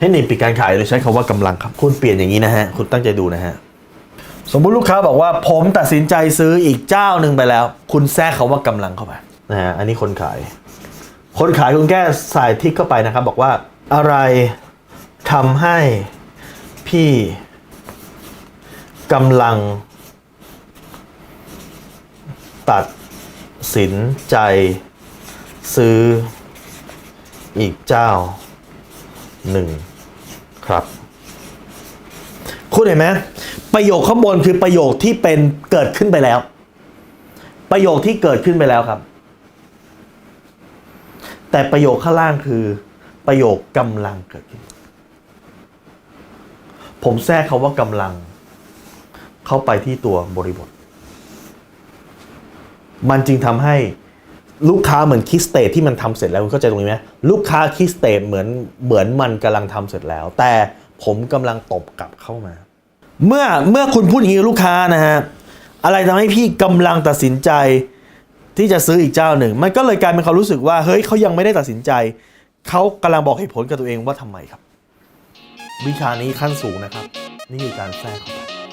เทคนิคปิดการขายโดยใช้คำว่ากำลังครับ คุณเปลี่ยนอย่างนี้นะฮะ คุณตั้งใจดูนะฮะ สมมุติลูกค้าบอกว่าผมตัดสินใจซื้ออีกเจ้าหนึ่งไปแล้ว คุณแทรกคาว่ากำลังเข้าไปนะฮะ อันนี้คนขาย คนขายคุณแก้ใส่ทิกเข้าไปนะครับ บอกว่าอะไรทำให้พี่กำลัง ตัดสินใจซื้ออีกเจ้า หนึ่งครับ คุณเห็นไหมประโยคข้างบนคือประโยคที่เป็นเกิดขึ้นไปแล้ว ประโยคที่เกิดขึ้นไปแล้วครับ แต่ประโยคข้างล่างคือ ประโยคกำลังเกิดขึ้น ผมแทรกคาว่ากำลัง เข้าไปที่ตัวบริบท มันจึงทำให้ ลูกค้าเหมือนคิสเตทที่มันทำเสร็จแล้วคุณเข้าใจตรงนี้ไหมลูกค้าคิสเตทเหมือนเหมือนมันกำลังทำเสร็จแล้ว แต่ผมกำลังตบกลับเข้ามา เมื่อเมื่อคุณพูดอย่างนี้ลูกค้านะฮะอะไรทำให้พี่กำลังตัดสินใจที่จะซื้ออีกเจ้าหนึ่ง มันก็เลยกลายเป็นความรู้สึกว่าเฮ้ยเขายังไม่ได้ตัดสินใจเขากำลังบอกเหตุผลกับตัวเองว่าทำไมครับ วิชานี้ขั้นสูงนะครับ นี่คือการแทรกเข้าไป